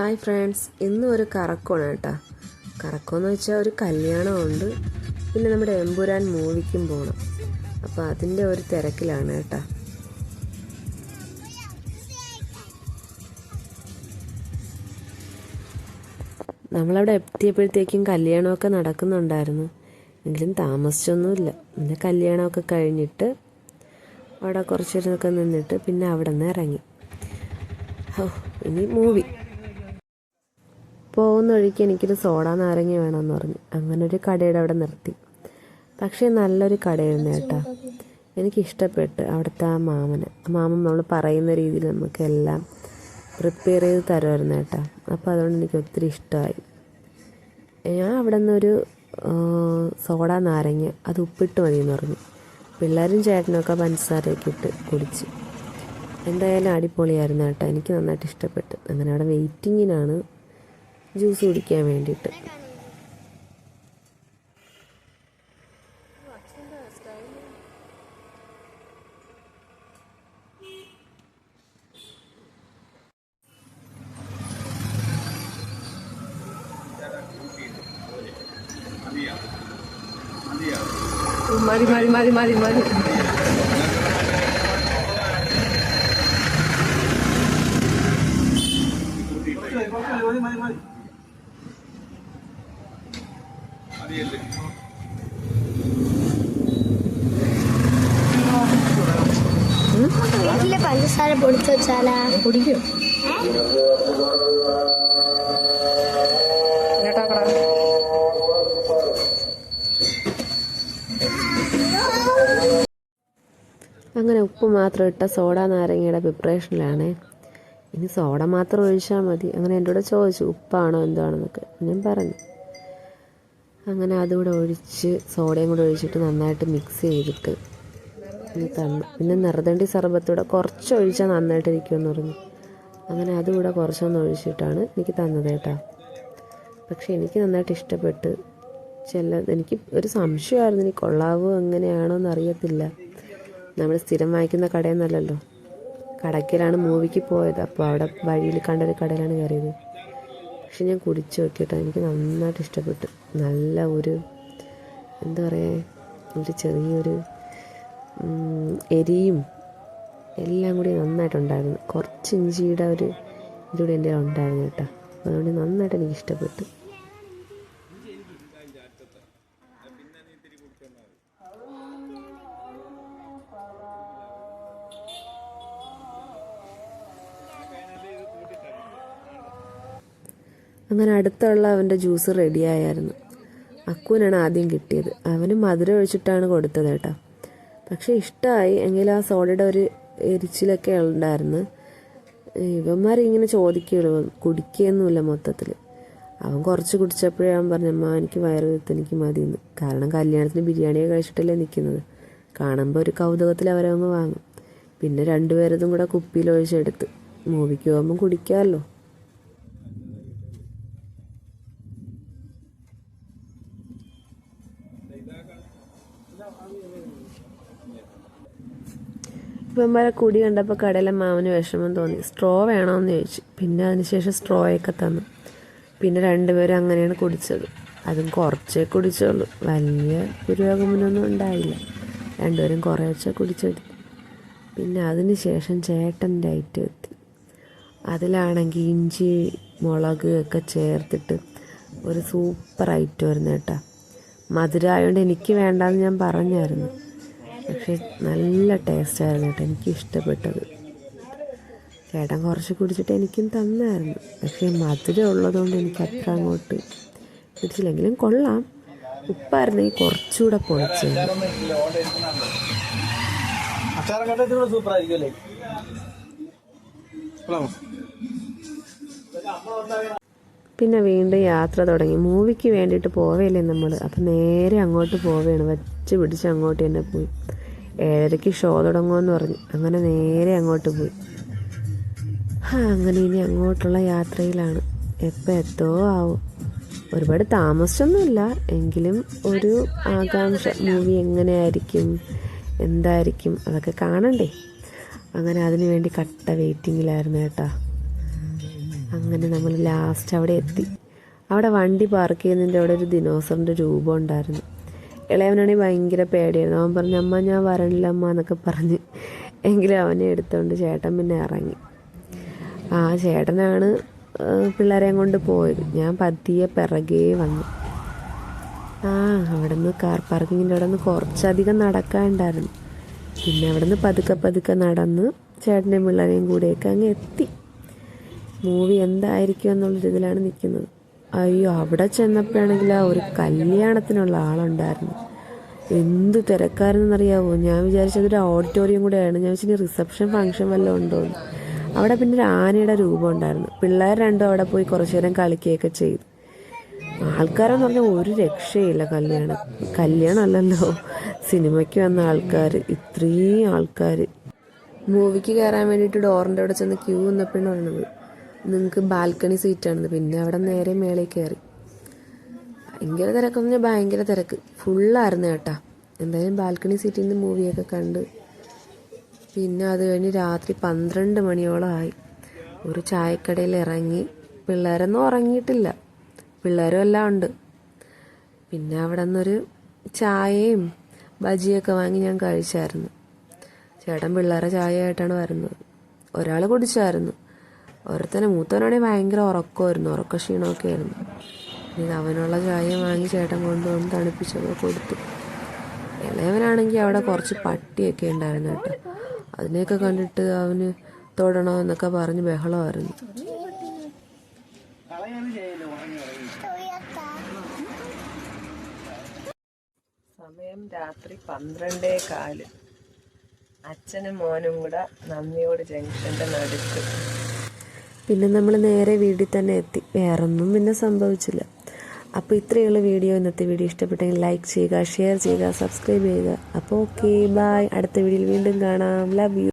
Hi friends ഇന്നും ഒരു കറക്കമാണ് കേട്ടോ. കറക്കമെന്ന് വെച്ചാൽ ഒരു കല്യാണമുണ്ട്. പിന്നെ നമ്മുടെ എമ്പുരാൻ മൂവിക്കും പോകണം അപ്പോൾ അതിന്റെ ഒരു തിരക്കിലാണ് കേട്ടോ. നമ്മളവിടെ എത്തിയപ്പോഴത്തേക്കും കല്യാണമൊക്കെ നടക്കുന്നുണ്ടായിരുന്നു. എങ്കിലും താമസിച്ചൊന്നുമില്ല. പിന്നെ കല്യാണമൊക്കെ കഴിഞ്ഞിട്ട് അവിടെ കുറച്ച് നിന്നിട്ട് പിന്നെ അവിടെ നിന്ന് ഇറങ്ങി. ഓ ഇനി മൂവി. പോകുന്ന വഴിക്ക് എനിക്കൊരു സോഡ നാരങ്ങ വേണമെന്ന് പറഞ്ഞു. അങ്ങനെ ഒരു കടയുടെ അവിടെ നിർത്തി. പക്ഷേ നല്ലൊരു കടയായിരുന്നു കേട്ടോ. എനിക്കിഷ്ടപ്പെട്ട് അവിടുത്തെ ആ മാമന്. മാമൻ നമ്മൾ പറയുന്ന രീതിയിൽ നമുക്ക് എല്ലാം പ്രിപ്പയർ ചെയ്ത് തരുമായിരുന്നു കേട്ടോ. അപ്പോൾ അതുകൊണ്ട് എനിക്ക് ഒത്തിരി ഇഷ്ടമായി. ഞാൻ അവിടെ നിന്നൊരു സോഡ നാരങ്ങ അത് ഉപ്പിട്ട് മതി എന്ന് പറഞ്ഞു. പിള്ളേരും ചേട്ടനൊക്കെ പഞ്ചസാരയൊക്കെ ഇട്ട് കുടിച്ച്. എന്തായാലും അടിപൊളിയായിരുന്നു കേട്ടോ. എനിക്ക് നന്നായിട്ട് ഇഷ്ടപ്പെട്ടു. അങ്ങനെ അവിടെ വെയിറ്റിങ്ങിനാണ് ജ്യൂസ് കുടിക്കാൻ വേണ്ടിയിട്ട് മതി മതി മതി മതി വീട്ടിൽ പഞ്ചസാര പൊടിച്ചു വെച്ചാലാ? കുടിക്കും അങ്ങനെ ഉപ്പ് മാത്രം ഇട്ട സോഡ നാരങ്ങയുടെ പ്രിപ്പറേഷനിലാണ് ഇനി സോഡ മാത്രം ഒഴിച്ചാൽ മതി. അങ്ങനെ എന്റെ കൂടെ ചോദിച്ചു ഉപ്പാണോ എന്താണെന്നൊക്കെ. ഞാൻ പറഞ്ഞു. അങ്ങനെ അതുകൂടെ ഒഴിച്ച് സോഡയും കൂടെ ഒഴിച്ചിട്ട് നന്നായിട്ട് മിക്സ് ചെയ്തിട്ട് തന്നു പിന്നെ നിറതണ്ടി സർബത്തൂടെ കുറച്ച് ഒഴിച്ചാൽ നന്നായിട്ട് ഇരിക്കുമെന്ന് പറഞ്ഞു. അങ്ങനെ അതുകൂടെ കുറച്ചൊന്ന് ഒഴിച്ചിട്ടാണ് എനിക്ക് തന്നത് കേട്ടോ. പക്ഷെ എനിക്ക് നന്നായിട്ട് ഇഷ്ടപ്പെട്ട് ചില എനിക്ക് ഒരു സംശയമായിരുന്നു ഇനി കൊള്ളാവോ എങ്ങനെയാണോ എന്ന് അറിയത്തില്ല. നമ്മൾ സ്ഥിരം വാങ്ങിക്കുന്ന കടയെന്നല്ലല്ലോ. കടയ്ക്കലാണ് മൂവിക്ക് പോയത്. അപ്പോൾ അവിടെ വഴിയിൽ കണ്ടൊരു കടയിലാണ് കയറിയത്. പക്ഷെ ഞാൻ കുടിച്ചു നോക്കിയിട്ട് എനിക്ക് നന്നായിട്ട് ഇഷ്ടപ്പെട്ടു. നല്ല ഒരു എന്താ പറയുക ഒരു ചെറിയൊരു എരിയും എല്ലാം കൂടി നന്നായിട്ടുണ്ടായിരുന്നു. കുറച്ച് ഇഞ്ചിയുടെ ഒരു ഇതുകൂടി എന്റെ ഉണ്ടായിരുന്നു കേട്ടോ. അതുകൊണ്ട് നന്നായിട്ട് എനിക്ക് ഇഷ്ടപ്പെട്ടു. അങ്ങനെ അടുത്തുള്ള അവന്റെ ജ്യൂസ് റെഡിയായിരുന്നു അക്കുവിനാണ് ആദ്യം കിട്ടിയത്. അവന് മധുരം ഒഴിച്ചിട്ടാണ് കൊടുത്തത് കേട്ടോ. പക്ഷേ ഇഷ്ടമായി എങ്കിലും ആ സോഡയുടെ ഒരു എരിച്ചിലൊക്കെ ഉണ്ടായിരുന്നു. ഇവന്മാർ ഇങ്ങനെ ചോദിക്കുള്ളൂ കുടിക്കുകയൊന്നുമില്ല മൊത്തത്തിൽ അവൻ കുറച്ച് കുടിച്ചപ്പോഴേ പറഞ്ഞു അമ്മ എനിക്ക് വയറ് എനിക്ക് മതിയെന്ന്. കാരണം കല്യാണത്തിന് ബിരിയാണിയൊക്കെ കഴിച്ചിട്ടല്ലേ നിൽക്കുന്നത്. കാണുമ്പോൾ ഒരു കൗതുകത്തിൽ അവരവങ്ങ് വാങ്ങും. പിന്നെ രണ്ടുപേരതും കൂടെ കുപ്പിയിൽ ഒഴിച്ചെടുത്ത്. മൂവിക്ക് പോകുമ്പോൾ കുടിക്കാമല്ലോ. ഇവന്മാരെ കുടി കണ്ടപ്പോൾ കടയിലെ മാമന് വിഷമം തോന്നി. സ്ട്രോ വേണമെന്ന് ചോദിച്ചു. പിന്നെ അതിനുശേഷം സ്ട്രോയൊക്കെ തന്നു. പിന്നെ രണ്ടുപേരും അങ്ങനെയാണ് കുടിച്ചത്. അതും കുറച്ചേ കുടിച്ചുള്ളൂ. വലിയ പുരോഗമനമൊന്നും ഉണ്ടായില്ല. രണ്ടുപേരും കുറേശ്ശെ കുടിച്ചെടുത്തു. പിന്നെ അതിന് ശേഷം ചേട്ടന്റെ ഐറ്റം എത്തി. അതിലാണെങ്കിൽ ഇഞ്ചി മുളക് ഒക്കെ ചേർത്തിട്ട് ഒരു സൂപ്പർ ഐറ്റം ആയിരുന്നു കേട്ടോ. മധുരമായതുകൊണ്ട് എനിക്ക് വേണ്ടാന്ന് ഞാൻ പറഞ്ഞായിരുന്നു. പക്ഷെ നല്ല ടേസ്റ്റ് ആയിരുന്നു കേട്ടോ എനിക്ക് ഇഷ്ടപ്പെട്ടത് ചേട്ടൻ കുറച്ച് കുടിച്ചിട്ട് എനിക്കും തന്നായിരുന്നു. പക്ഷെ മധുരം ഉള്ളതുകൊണ്ട് എനിക്ക് അത്ര അങ്ങോട്ട് പിടിച്ചില്ലെങ്കിലും കൊള്ളാം. ഉപ്പായിരുന്നെങ്കിൽ കുറച്ചുകൂടെ പൊളിച്ചു സൂപ്പറായിരിക്കും പിന്നെ വീണ്ടും യാത്ര തുടങ്ങി. മൂവിക്ക് വേണ്ടിയിട്ട് പോവേലേ നമ്മൾ അപ്പം നേരെ അങ്ങോട്ട് പോവുകയാണ് വച്ച് പിടിച്ച് അങ്ങോട്ട് തന്നെ പോയി. ഏഴരയ്ക്ക് ഷോ തുടങ്ങുമെന്ന് പറഞ്ഞു. അങ്ങനെ നേരെ അങ്ങോട്ട് പോയി. ആ അങ്ങനെ ഇനി അങ്ങോട്ടുള്ള യാത്രയിലാണ്. എപ്പോൾ എത്തോ ആവും. ഒരുപാട് താമസിച്ചൊന്നുമില്ല എങ്കിലും ഒരു ആകാംക്ഷ. മൂവി എങ്ങനെയായിരിക്കും? എന്തായിരിക്കും? അതൊക്കെ കാണണ്ടേ? അങ്ങനെ അതിനു വേണ്ടി കട്ട വെയിറ്റിങ്ങിലായിരുന്നു കേട്ടോ അങ്ങനെ നമ്മൾ ലാസ്റ്റ് അവിടെ എത്തി. അവിടെ വണ്ടി പാർക്ക് ചെയ്യുന്നതിന്റെ അവിടെ ഒരു ദിനോസറിന്റെ രൂപം ഉണ്ടായിരുന്നു. ഇളയവനാണെങ്കിൽ ഭയങ്കര പേടിയായിരുന്നു. അവൻ പറഞ്ഞു അമ്മ ഞാൻ വരണില്ല അമ്മ എന്നൊക്കെ പറഞ്ഞ് എങ്കിലും അവനെ എടുത്തുകൊണ്ട് ചേട്ടൻ പിന്നെ ഇറങ്ങി. ആ ചേട്ടനാണ് പിള്ളേരെയും കൊണ്ട് പോയത്. ഞാൻ പതിയെ പിറകെ വന്നു. ആ അവിടെ നിന്ന് കാർ പാർക്കിങ്ങിന്റെ അവിടെ നിന്ന് കുറച്ചധികം നടക്കാനുണ്ടായിരുന്നു. പിന്നെ അവിടെ നിന്ന് പതുക്കെ പതുക്കെ നടന്ന് ചേട്ടനെയും പിള്ളേരെയും കൂടെയൊക്കെ അങ്ങ് എത്തി. മൂവി എന്തായിരിക്കും എന്നുള്ള രീതിയിലാണ് നിൽക്കുന്നത്. അയ്യോ അവിടെ ചെന്നപ്പോഴാണെങ്കിൽ ആ ഒരു കല്യാണത്തിനുള്ള ആളുണ്ടായിരുന്നു. എന്ത് തിരക്കാരെന്നറിയാവോ ഞാൻ വിചാരിച്ചത് ഒരു ഓഡിറ്റോറിയം കൂടെയാണ്. ഞാൻ വെച്ചാൽ റിസപ്ഷൻ ഫംഗ്ഷൻ വല്ലതും ഉണ്ടോ എന്ന്. അവിടെ പിന്നെ ഒരു ആനയുടെ രൂപം ഉണ്ടായിരുന്നു. പിള്ളേർ രണ്ടും അവിടെ പോയി കുറച്ചു നേരം കളിക്കുകയൊക്കെ ചെയ്തു. ആൾക്കാരെന്ന് പറഞ്ഞാൽ ഒരു രക്ഷയില്ല കല്യാണം. കല്യാണം അല്ലല്ലോ. സിനിമയ്ക്ക് വന്ന ആൾക്കാർ ഇത്രയും ആൾക്കാർ മൂവിക്ക് കയറാൻ വേണ്ടിയിട്ട് ഡോറിന്റെ അവിടെ ചെന്ന് ക്യൂ നിന്നപ്പോഴാണ് പറയുന്നത് നിങ്ങൾക്ക് ബാൽക്കണി സീറ്റാണ് പിന്നെ അവിടെ നേരെ മേളിൽ കയറി ഭയങ്കര തിരക്കെന്ന് പറഞ്ഞാൽ ഭയങ്കര തിരക്ക്. ഫുള്ളായിരുന്നു കേട്ടാ. എന്തായാലും ബാൽക്കണി സീറ്റിൽ നിന്ന് മൂവിയൊക്കെ കണ്ട്. പിന്നെ അത് കഴിഞ്ഞ് രാത്രി പന്ത്രണ്ട് മണിയോളമായി ഒരു ചായക്കടയിൽ ഇറങ്ങി. പിള്ളേരൊന്നും ഉറങ്ങിയിട്ടില്ല. പിള്ളേരും എല്ലാം ഉണ്ട്. പിന്നെ അവിടെ നിന്നൊരു ചായയും ബജിയൊക്കെ വാങ്ങി ഞാൻ കഴിച്ചായിരുന്നു. ചേട്ടൻ പിള്ളേരെ ചായയായിട്ടാണ് വരുന്നത്. ഒരാൾ കുടിച്ചായിരുന്നു. ഒരുത്തനെ മൂത്തവനാണെങ്കിൽ ഭയങ്കര ഉറക്കമായിരുന്നു ഉറക്ക ക്ഷീണമൊക്കെ ആയിരുന്നു. ഇത് അവനുള്ള ചായ വാങ്ങി ചേട്ടൻ കൊണ്ടുവന്ന് തണുപ്പിച്ചൊക്കെ കൊടുത്തു. ഇളയവനാണെങ്കിൽ അവിടെ കുറച്ച് പട്ടിയൊക്കെ ഉണ്ടായിരുന്നു കേട്ടോ. അതിനെയൊക്കെ കണ്ടിട്ട് അവന് തൊടണോ എന്നൊക്കെ പറഞ്ഞ് ബഹളമായിരുന്നു. സമയം രാത്രി പന്ത്രണ്ടേ കാൽ. അച്ഛനും മോനും കൂടെ നന്ദിയോട് ജംഗ്ഷന്റെ നടുക്ക്. പിന്നെ നമ്മൾ നേരെ വീട്ടിൽ തന്നെ എത്തി. വേറൊന്നും പിന്നെ സംഭവിച്ചില്ല. അപ്പോൾ ഇത്രയുള്ള വീഡിയോ. ഇന്നത്തെ വീഡിയോ ഇഷ്ടപ്പെട്ടെങ്കിൽ ലൈക്ക് ചെയ്യുക ഷെയർ ചെയ്യുക സബ്സ്ക്രൈബ് ചെയ്യുക. അപ്പോൾ ഓക്കെ ബായ് അടുത്ത വീഡിയോയിൽ വീണ്ടും കാണാം. Love you